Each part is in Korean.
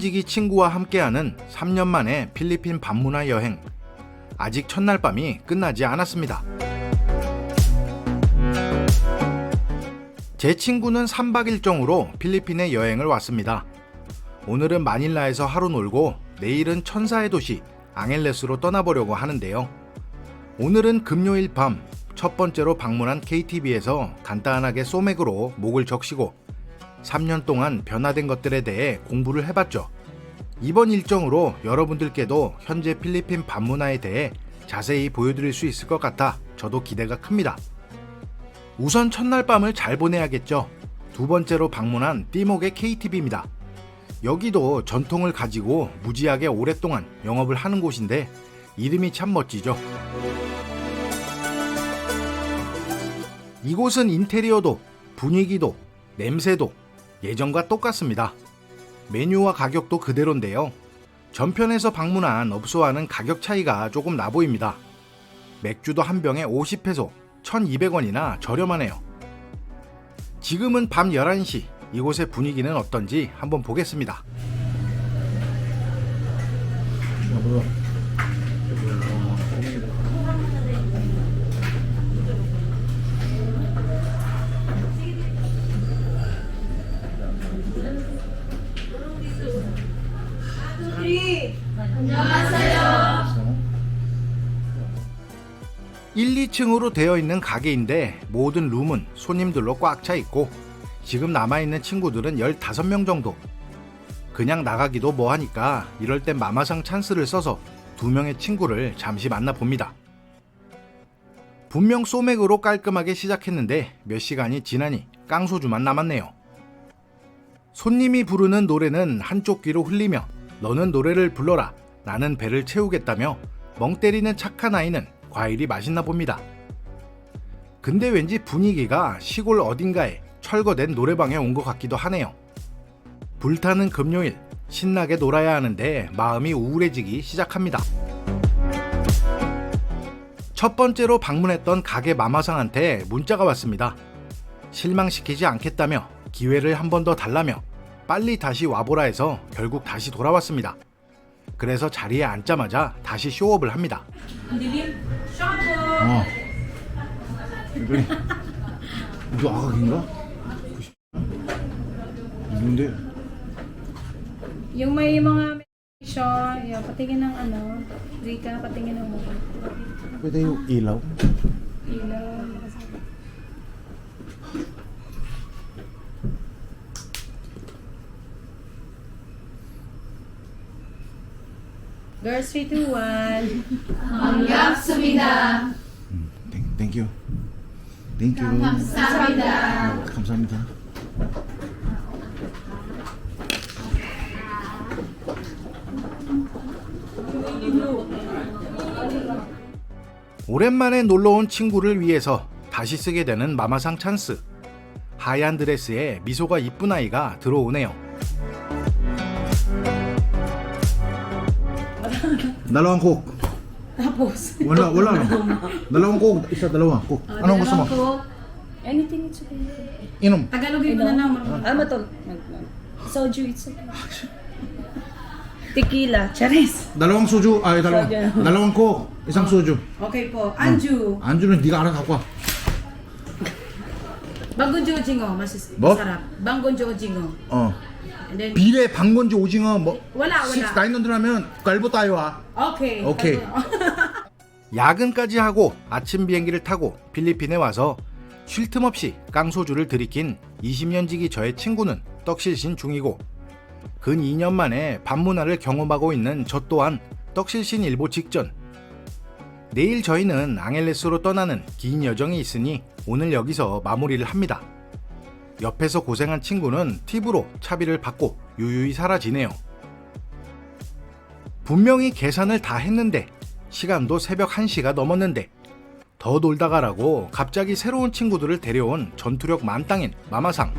20년지기 친구와 함께하는 3년 만에 필리핀 반문화 여행. 아직 첫날 밤이 끝나지 않았습니다. 제 친구는 3박 일정으로 필리핀에 여행을 왔습니다. 오늘은 마닐라에서 하루 놀고 내일은 천사의 도시 앙헬레스로 떠나보려고 하는데요. 오늘은 금요일 밤 첫 번째로 방문한 KTV에서 간단하게 소맥으로 목을 적시고 3년 동안 변화된 것들에 대해 공부를 해봤죠. 이번 일정으로 여러분들께도 현재 필리핀 반문화에 대해 자세히 보여드릴 수 있을 것 같아 저도 기대가 큽니다. 우선 첫날 밤을 잘 보내야겠죠. 두 번째로 방문한 띠목의 KTV입니다. 여기도 전통을 가지고 무지하게 오랫동안 영업을 하는 곳인데 이름이 참 멋지죠. 이곳은 인테리어도 분위기도 냄새도 예전과 똑같습니다. 메뉴와 가격도 그대로인데요. 전편에서 방문한 업소와는 가격 차이가 조금 나 보입니다. 맥주도 한 병에 50페소, 1200원이나 저렴하네요. 지금은 밤 11시, 이곳의 분위기는 어떤지 한번 보겠습니다. 일 2층으로 되어 있는 가게인데 모든 룸은 손님들로 꽉 차 있고 지금 남아있는 친구들은 15명 정도. 그냥 나가기도 뭐하니까 이럴 땐 마마상 찬스를 써서 두 명의 친구를 잠시 만나봅니다. 분명 소맥으로 깔끔하게 시작했는데 몇 시간이 지나니 깡소주만 남았네요. 손님이 부르는 노래는 한쪽 귀로 흘리며 너는 노래를 불러라 나는 배를 채우겠다며 멍 때리는 착한 아이는 과일이 맛있나 봅니다. 근데 왠지 분위기가 시골 어딘가에 철거된 노래방에 온 것 같기도 하네요. 불타는 금요일 신나게 놀아야 하는데 마음이 우울해지기 시작합니다. 첫 번째로 방문했던 가게 마마상한테 문자가 왔습니다. 실망시키지 않겠다며 기회를 한 번 더 달라며 빨리 다시 와보라 해서 결국 다시 돌아왔습니다. 그래서 자리에 앉자마자 다시 쇼업을 합니다. 어. 이거 이거 아각인가? 이건데 Yung may mga siya, yeah, patingin ng ano, Rika, patingin ng mga pwede yung ilaw. ilaw. Girls 3, 2, 1. Thank, thank you. Thank you. 감사합니다. 감사합니다. 오랜만에 놀러 온 친구를 위해서 다시 쓰게 되는 마마상 찬스. 하얀 드레스에 미소가 이쁜 아이가 들어오네요. Dalawang cook. Tapos. Wala, wala lang. Dalawang cook, isa, dalawa. Cook. Oh, Anong gusto mo? Ko, anything it's okay. Inom. Tagalogin mo na lang. Ah, matol. Soju, it's okay. Tequila, charis. Dalawang suju, ay dalawang. Dalawang cook, isang oh. suju. Okay po. Anju. Hmm. Anju, hindi ka anak ako ah. Bangon Jojingo, masarap. Bangon Jojingo. Oh. And then, 비례 방건지 오징어 뭐 Wala, wala. 6, 900 하면 갈보 따요 와. okay. Okay. 야근까지 하고 아침 비행기를 타고 필리핀에 와서 쉴 틈 없이 깡소주를 들이킨 20년 지기 저의 친구는 떡실신 중이고 근 2년 만에 반문화를 경험하고 있는 저 또한 떡실신 일보 직전. 내일 저희는 앙헬레스로 떠나는 긴 여정이 있으니 오늘 여기서 마무리를 합니다. 옆에서 고생한 친구는 팁으로 차비를 받고 유유히 사라지네요. 분명히 계산을 다 했는데 시간도 새벽 1시가 넘었는데 더 놀다 가라고 갑자기 새로운 친구들을 데려온 전투력 만땅인 마마상.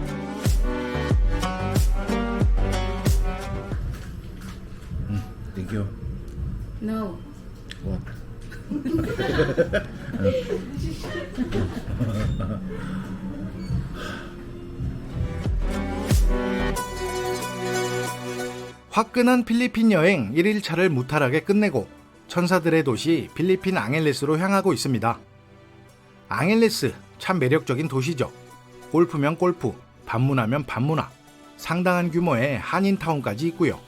땡큐. No. 화끈한 필리핀 여행 1일차를 무탈하게 끝내고 천사들의 도시 필리핀 앙헬레스로 향하고 있습니다. 앙헬레스 참 매력적인 도시죠. 골프면 골프, 반문하면 반문화, 상당한 규모의 한인타운까지 있고요.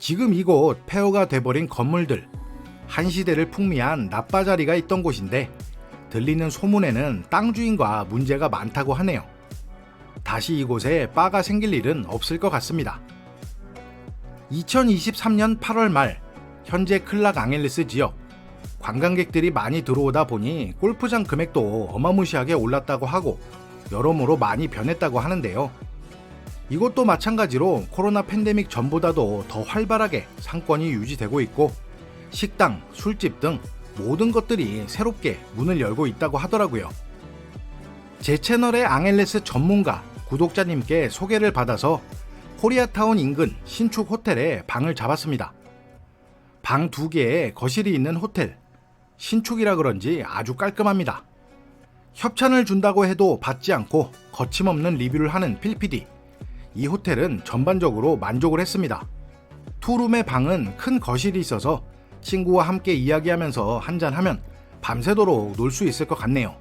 지금 이곳 폐허가 돼버린 건물들, 한 시대를 풍미한 나빠자리가 있던 곳인데 들리는 소문에는 땅 주인과 문제가 많다고 하네요. 다시 이곳에 바가 생길 일은 없을 것 같습니다. 2023년 8월 말 현재 클락 앙헬레스 지역 관광객들이 많이 들어오다 보니 골프장 금액도 어마무시하게 올랐다고 하고 여러모로 많이 변했다고 하는데요. 이것도 마찬가지로 코로나 팬데믹 전보다도 더 활발하게 상권이 유지되고 있고 식당, 술집 등 모든 것들이 새롭게 문을 열고 있다고 하더라고요. 제 채널의 앙헬레스 전문가 구독자님께 소개를 받아서 코리아타운 인근 신축 호텔에 방을 잡았습니다. 방 두 개에 거실이 있는 호텔. 신축이라 그런지 아주 깔끔합니다. 협찬을 준다고 해도 받지 않고 거침없는 리뷰를 하는 필피디. 이 호텔은 전반적으로 만족을 했습니다. 투룸의 방은 큰 거실이 있어서 친구와 함께 이야기하면서 한잔하면 밤새도록 놀 수 있을 것 같네요.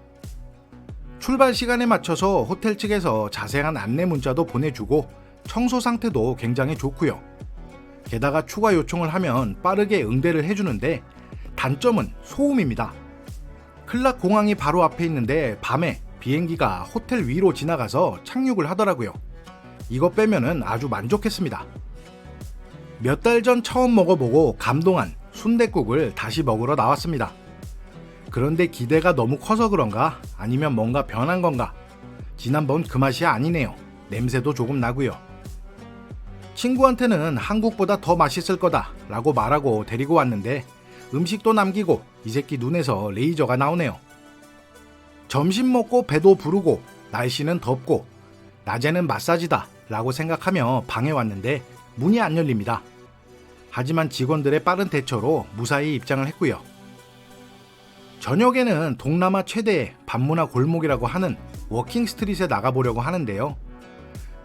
출발 시간에 맞춰서 호텔 측에서 자세한 안내 문자도 보내주고 청소 상태도 굉장히 좋고요. 게다가 추가 요청을 하면 빠르게 응대를 해주는데 단점은 소음입니다. 클락 공항이 바로 앞에 있는데 밤에 비행기가 호텔 위로 지나가서 착륙을 하더라고요. 이거 빼면은 아주 만족했습니다. 몇 달 전 처음 먹어보고 감동한 순댓국을 다시 먹으러 나왔습니다. 그런데 기대가 너무 커서 그런가 아니면 뭔가 변한 건가 지난번 그 맛이 아니네요. 냄새도 조금 나고요. 친구한테는 한국보다 더 맛있을 거다 라고 말하고 데리고 왔는데 음식도 남기고 이 새끼 눈에서 레이저가 나오네요. 점심 먹고 배도 부르고 날씨는 덥고 낮에는 마사지다 라고 생각하며 방에 왔는데 문이 안 열립니다. 하지만 직원들의 빠른 대처로 무사히 입장을 했고요. 저녁에는 동남아 최대의 반문화 골목이라고 하는 워킹 스트릿에 나가보려고 하는데요.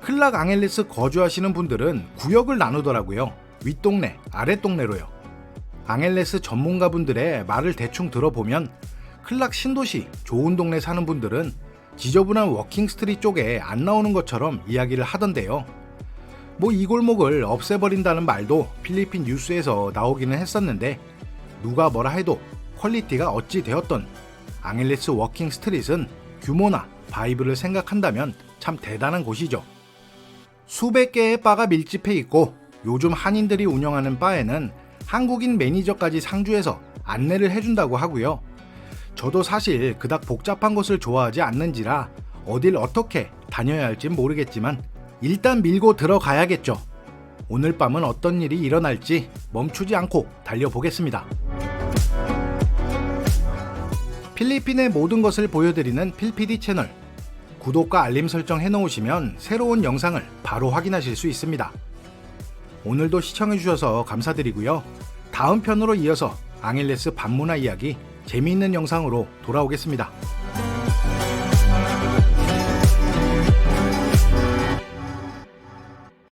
클락 앙헬레스 거주하시는 분들은 구역을 나누더라고요. 윗동네, 아랫동네로요. 앙헬레스 전문가분들의 말을 대충 들어보면 클락 신도시 좋은 동네 사는 분들은 지저분한 워킹 스트릿 쪽에 안 나오는 것처럼 이야기를 하던데요. 뭐 이 골목을 없애버린다는 말도 필리핀 뉴스에서 나오기는 했었는데 누가 뭐라 해도 퀄리티가 어찌 되었던 앙헬레스 워킹 스트릿은 규모나 바이브를 생각한다면 참 대단한 곳이죠. 수백 개의 바가 밀집해 있고 요즘 한인들이 운영하는 바에는 한국인 매니저까지 상주해서 안내를 해준다고 하고요. 저도 사실 그닥 복잡한 곳을 좋아하지 않는지라 어딜 어떻게 다녀야 할진 모르겠지만 일단 밀고 들어가야겠죠. 오늘 밤은 어떤 일이 일어날지 멈추지 않고 달려보겠습니다. 필리핀의 모든 것을 보여드리는 필피디 채널. 구독과 알림 설정 해놓으시면 새로운 영상을 바로 확인하실 수 있습니다. 오늘도 시청해주셔서 감사드리고요. 다음 편으로 이어서 앙헬레스 반문화 이야기 재미있는 영상으로 돌아오겠습니다.